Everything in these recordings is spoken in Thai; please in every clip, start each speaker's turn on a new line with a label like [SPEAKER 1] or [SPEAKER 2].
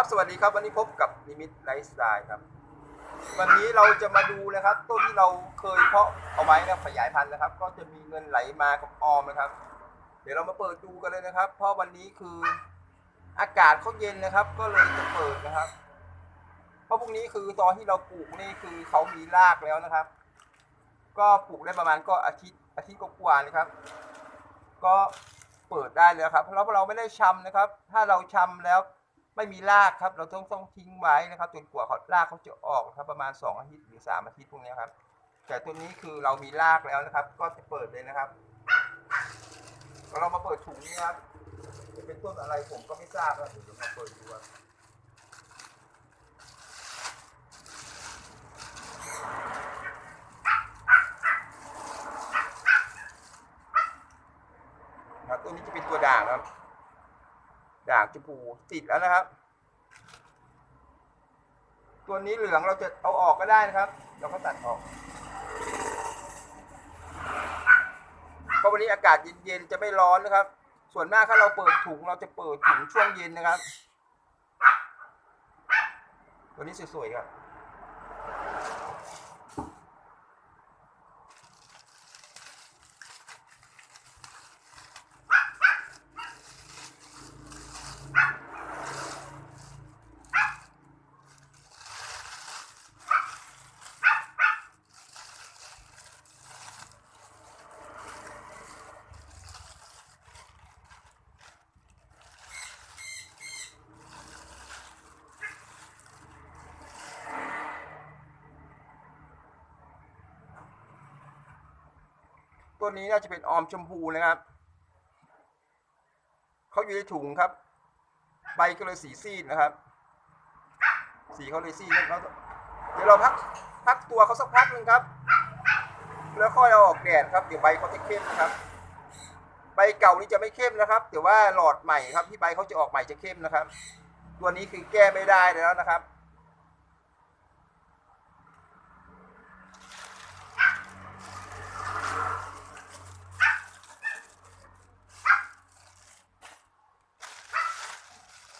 [SPEAKER 1] ครับสวัสดีครับวันนี้พบกับนิมิตไลฟ์สไตล์ครับ วันนี้เราจะมาดูนะครับต้นที่เราเคยเพาะเอาไว้นะขยายพันธุ์นะครับ ก็จะมีเงินไหลมากับออมนะครับ เดี๋ยวเรามาเปิดดูกันเลยนะครับ เพราะวันนี้คืออากาศเขาเย็นนะครับ ก็เลยจะเปิดนะครับ เพราะพวกนี้คือตอนที่เราปลูกนี่คือเขามีรากแล้วนะครับ ก็ปลูกได้ประมาณก็อาทิตย์อาทิตย์กว่าๆนะครับ ก็เปิดได้เลยครับเพราะเราไม่ได้ชำนะครับ ถ้าเราชำแล้ว ไม่มีรากครับ เราต้องต้องทิ้งไว้นะครับจนกว่าเขารากเขาจะออกครับประมาณ 2 อาทิตย์หรือ 3 อาทิตย์พวกนี้ครับ แต่ตัวนี้คือเรามีรากแล้วนะครับ ก็จะเปิดเลยนะครับเรามาเปิดถุงนี้ครับจะเป็นต้นอะไรผมก็ไม่ทราบครับเดี๋ยวมาเปิดดูครับตัวนี้จะเป็นตัวด่างครับ ด่างชมพูติดแล้วนะครับ ตัวนี้เหลืองเราจะเอาออกก็ได้นะครับ เราก็ตัดออกเพราะวันนี้อากาศเย็นๆจะไม่ร้อนนะครับ ส่วนมากถ้าเราเปิดถุงเราจะเปิดถุงช่วงเย็นนะครับ ตัวนี้สวยๆครับ ตัวนี้น่าจะเป็นออมชมพูนะครับเขาอยู่ในถุงครับ ใบก็เลยสีซีดนะครับ สีเขาเลยซีดแล้วเดี๋ยวเราพักพักตัวเขาสักพักหนึ่งครับ แล้วค่อยเอาออกแดดครับเดี๋ยวใบเขาจะเข้มนะครับ ใบเก่านี่จะไม่เข้มนะครับแต่ว่าหลอดใหม่ครับที่ใบเขาจะออกใหม่จะเข้มนะครับ ตัวนี้คือแก้ไม่ได้แล้วนะครับ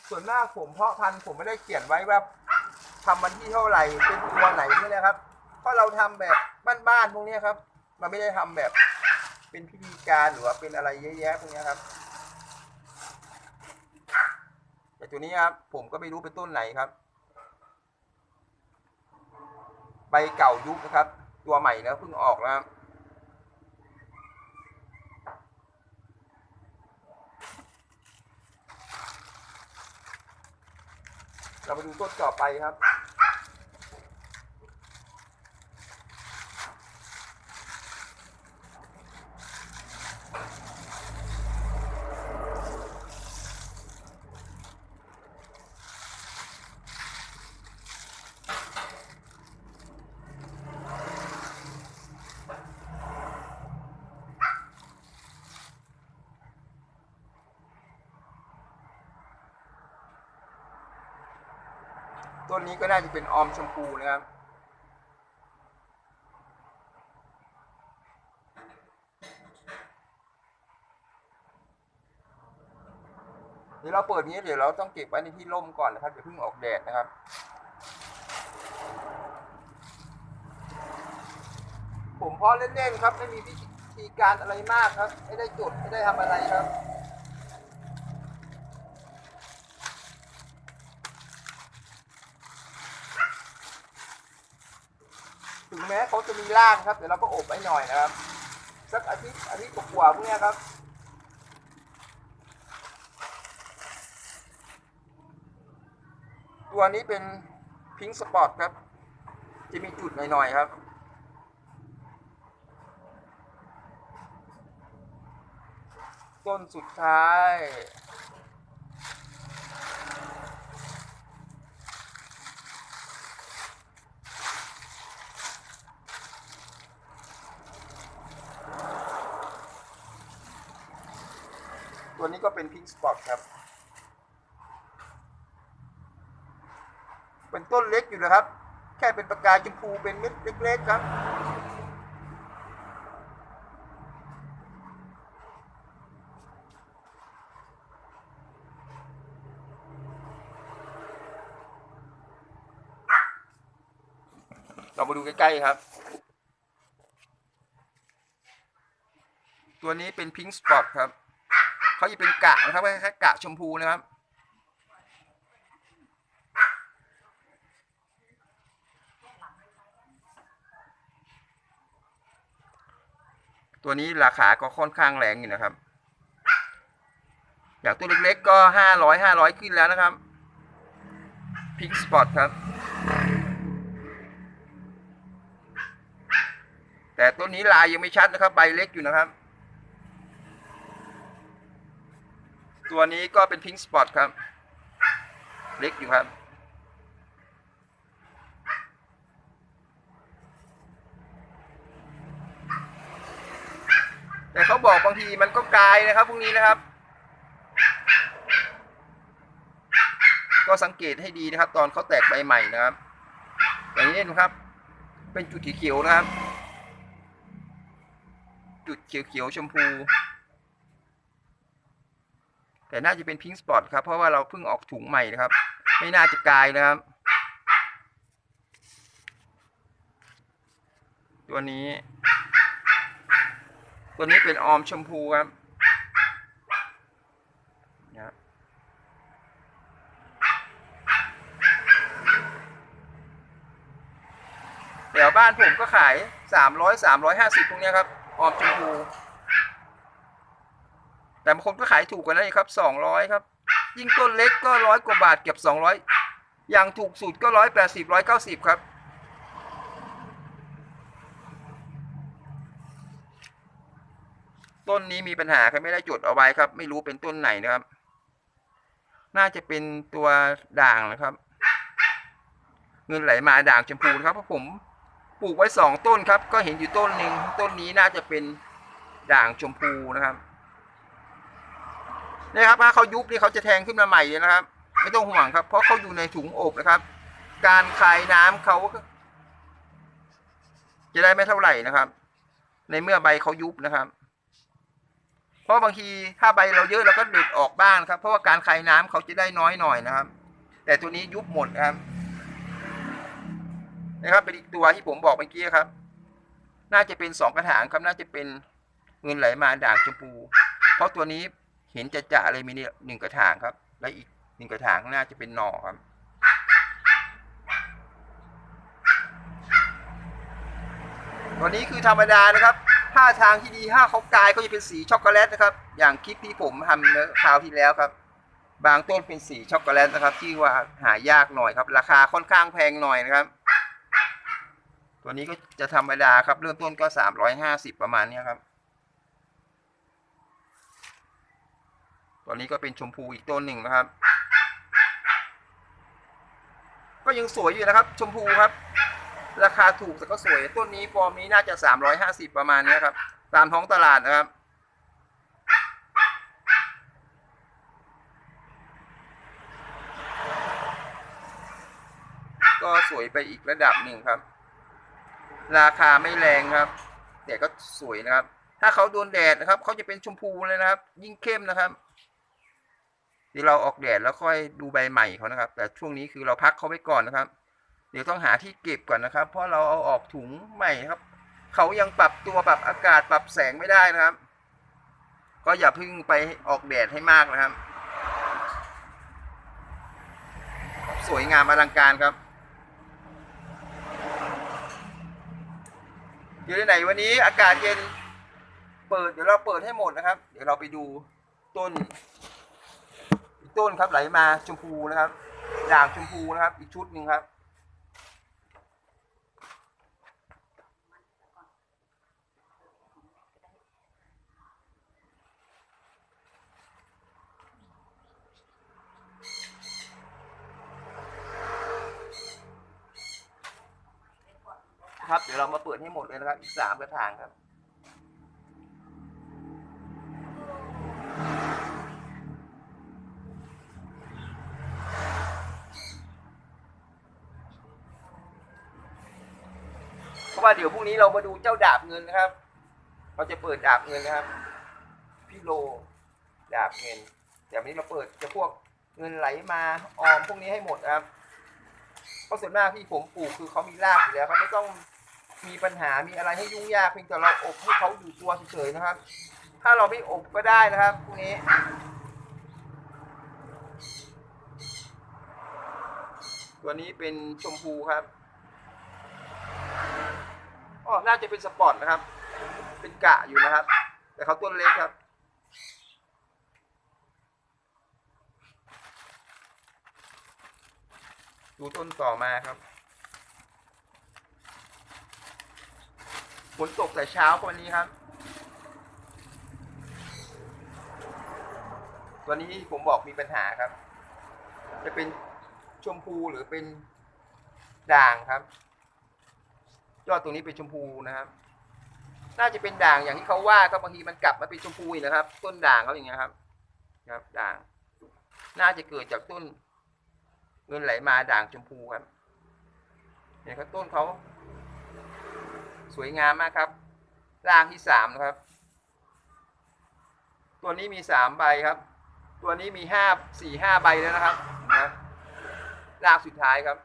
[SPEAKER 1] ส่วนมากผมเพาะพันธุ์ผมไม่ได้เขียนไว้ว่าทำวันที่เท่าไหร่เป็นตัวไหนนี่นะครับ เพราะเราทำแบบบ้านๆพวกนี้ครับเราไม่ได้ทำแบบเป็นพิธีการหรือว่าเป็นอะไรเยอะแยะพวกนี้ครับแต่ตัวนี้ครับผมก็ไม่รู้เป็นต้นไหนครับ ใบเก่ายุบนะครับ ตัวใหม่แล้วเพิ่งออกนะครับ เราไปดูต้นต่อไปครับ ต้นนี้ก็น่าจะเป็นออมชมพูนะครับ เดี๋ยวเราเปิดนี้เดี๋ยวเราต้องเก็บไว้ในที่ร่มก่อนนะครับอย่าเพิ่งออกแดดนะครับผมเพาะเล่นๆครับ ไม่มีวิธีการอะไรมากครับ ไม่ได้จุด ไม่ได้ทำอะไรครับ ถึงแม้เขาจะมีรากครับ เดี๋ยวเราก็อบไว้หน่อยนะครับ สักอาทิตย์อาทิตย์กว่าๆพวกนี้ครับตัวนี้เป็นพิงค์สปอร์ตครับ จะมีจุดหน่อย ๆ ครับ ต้นสุดท้าย นี้ก็เป็นพิงสปอตครับ เป็นต้นเล็กอยู่นะครับ แค่เป็นประกายชมพูเป็นเม็ดเล็กๆครับเรามาดูใกล้ๆครับ ตัวนี้เป็นพิงสปอตครับ เขาจะเป็นกะนะครับแคล้ายๆกะชมพูนะครับตัวนี้ราคาก็ค่อนข้างแรงอยู่นะครับ อย่างตัวเล็กๆก็ห้าร้อยห้าร้อยขึ้นแล้วนะครับพิง k ์สปอตครับ แต่ต้นนี้ลายยังไม่ชัดนะครับ ใบเล็กอยู่นะครับ ตัวนี้ก็เป็นพิงสปอตครับ เล็กอยู่ครับ แต่เขาบอกบางทีมันก็กลายนะครับพวกนี้นะครับ ก็สังเกตให้ดีนะครับ ตอนเขาแตกใบใหม่นะครับอย่างนี้นะครับ เป็นจุดเขียวๆนะครับ จุดเขียวๆชมพู แต่น่าจะเป็นพิง k ์สปอตครับ เพราะว่าเราเพิ่งออกถุงใหม่นะครับ ไม่น่าจะกลายนะครับ ตัวนี้ ตัวนี้เป็นออมชมพูครับนะครับแถวบ้านผมก็ขายสามร้อยสามร้อยห้าสิบตรงนี้ครับ ออมชมพู แต่บางคนก็ขายถูกกว่านั้นอีกครับสองร้อยครับ ยิ่งต้นเล็กก็ร้อยกว่าบาทเกือบสองร้อยอย่างถูกสุดก็ร้อยแปดสิบร้อยเก้าสิบครับ ต้นนี้มีปัญหาครับไม่ได้จดเอาไว้ครับ ไม่รู้เป็นต้นไหนนะครับ น่าจะเป็นตัวด่างนะครับ เงินไหลมาด่างชมพูครับเพราะผมปลูกไว้สองต้นครับ ก็เห็นอยู่ต้นหนึ่งต้นนี้น่าจะเป็นด่างชมพูนะครับ นี่ครับถ้าเขายุบนี่เขาจะแทงขึ้นมาใหม่เลยนะครับ ไม่ต้องห่วงครับ เพราะเขาอยู่ในถุงอบนะครับ การคายน้ำเขาจะได้ไม่เท่าไหร่นะครับ ในเมื่อใบเขายุบนะครับ เพราะบางทีถ้าใบเราเยอะเราก็เด็ดออกบ้างครับ เพราะว่าการคายน้ำเขาจะได้น้อยหน่อยนะครับ แต่ตัวนี้ยุบหมดนะครับ นะครับเป็นอีกตัวที่ผมบอกเมื่อกี้ครับ น่าจะเป็นสองกระถางครับน่าจะเป็นเงินไหลมาด่างชมพู เพราะตัวนี้ เห็นจะจะเลยมีเนี่ยหนึ่งกระถางครับ และอีกหนึ่งกระถางน่าจะเป็นหน่อครับตัวนี้คือธรรมดานะครับท่าทางที่ดีถ้าเขากายก็จะเป็นสีช็อกโกแลตนะครับ อย่างคลิปที่ผมทำเมื่อคราวที่แล้วครับ บางต้นเป็นสีช็อกโกแลตนะครับ ที่ว่าหายากหน่อยครับ ราคาค่อนข้างแพงหน่อยนะครับ ตัวนี้ก็จะธรรมดาครับเริ่มต้นก็สามร้อยห้าสิบประมาณนี้ครับ ตัวนี้ก็เป็นชมพูอีกต้นหนึ่งนะครับ ก็ยังสวยอยู่นะครับ ชมพูครับ ราคาถูกแต่ก็สวยต้นนี้ฟอร์มนี้น่าจะสามร้อยห้าสิบประมาณนี้ครับ ตามท้องตลาดนะครับก็สวยไปอีกระดับหนึ่งครับ ราคาไม่แรงครับ แต่ก็สวยนะครับ ถ้าเขาโดนแดดนะครับเขาจะเป็นชมพูเลยนะครับ ยิ่งเข้มนะครับ ดี๋ยวเราออกแดดแล้วค่อยดูใบใหม่เขานะครับ แต่ช่วงนี้คือเราพักเขาไว้ก่อนนะครับ เดี๋ยวต้องหาที่เก็บก่อนนะครับ เพราะเราเอาออกถุงใหม่ครับเขายังปรับตัวปรับอากาศปรับแสงไม่ได้นะครับ ก็อย่าพึ่งไปออกแดดให้มากนะครับ สวยงามอลังการครับอยู่ที่ไหนวันนี้อากาศเย็น เปิดเดี๋ยวเราเปิดให้หมดนะครับ เดี๋ยวเราไปดูต้น ต้นครับไหลมาชมพูนะครับด่างชมพูนะครับ อีกชุดหนึ่งครับ ครับ เดี๋ยวเรามาเปิดให้หมดเลยนะครับ อีกสามกระถางครับ เพราะ ว่าเดี๋ยวพรุ่งนี้เรามาดูเจ้าดาบเงินนะครับ เราจะเปิดดาบเงินนะครับ พี่โลดาบเงินแต่วันนี้เราเปิดจะพวกเงินไหลมาออมพวกนี้ให้หมดครับ เพราะส่วนมากที่ผมปลูกคือเขามีรากอยู่แล้วครับไม่ต้องมีปัญหา มีอะไรให้ยุ่งยากเพียงแต่เราอบให้เขาอยู่ตัวเฉยๆนะครับ ถ้าเราไม่อบก็ได้นะครับพวกนี้ตัวนี้เป็นชมพูครับ อ๋อน่าจะเป็นสปอร์ตนะครับ เป็นกะอยู่นะครับ แต่เขาต้นเล็กครับ ดูต้นต่อมาครับฝนตกแต่เช้าวันนี้ครับ ตัวนี้ผมบอกมีปัญหาครับ จะเป็นชมพูหรือเป็นด่างครับ ยอดตรงนี้เป็นชมพูนะครับ น่าจะเป็นด่างอย่างที่เขาว่าครับางทีมันกลับมาเป็นชมพูอีกนะครับ ต้นด่างเขาอย่างเงี้ยครับ ครับ ด่าง น่าจะเกิดจากต้น เงินไหลมาด่างชมพูครับเห็นครับต้นเขาสวยงามมากครับรากที่สามนะครับ ตัวนี้มีสามใบครับ ตัวนี้มีห้าสี่ห้าใบแล้วนะครับนะรากสุดท้ายครับ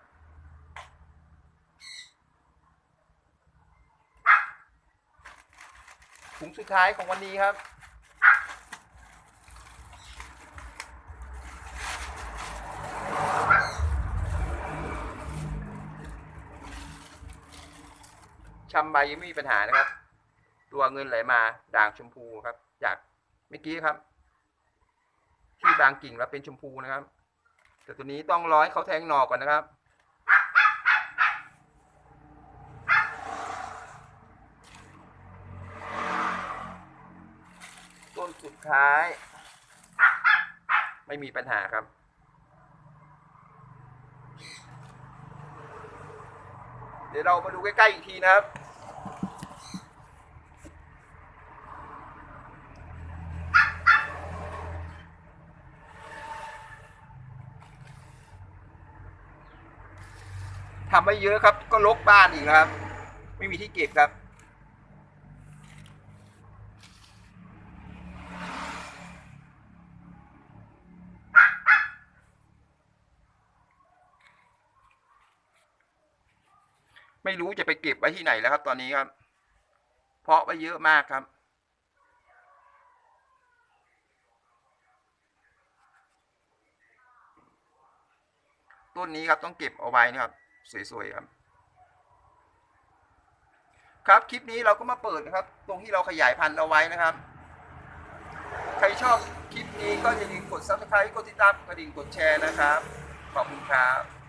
[SPEAKER 1] ถุงสุดท้ายของวันนี้ครับชำใบยังไม่มีปัญหานะครับ ตัวเงินไหลมาด่างชมพูครับ จากเมื่อกี้ครับ ที่บางกิ่งแล้วเป็นชมพูนะครับ แต่ตัวนี้ต้องร้อยเขาแทงหนอกก่อนนะครับ ต้นสุด ท้าย ไม่มีปัญหาครับ เดี๋ยวเรามาดูใกล้ๆอีกทีนะครับทำไม่เยอะครับ ก็ลกบ้านอีกครับ ไม่มีที่เก็บครับ ไม่รู้จะไปเก็บไว้ที่ไหนแล้วครับ ตอนนี้ครับ เพราะไว้เยอะมากครับ ต้นนี้ครับต้องเก็บเอาไว้นะครับ สวยๆครับ ครับคลิปนี้เราก็มาเปิดนะครับ ตรงที่เราขยายพันธุ์เอาไว้นะครับ ใครชอบคลิปนี้ก็อย่าลืมกด subscribe กดติดตามกระดิ่งกดแชร์นะครับ ขอบคุณครับ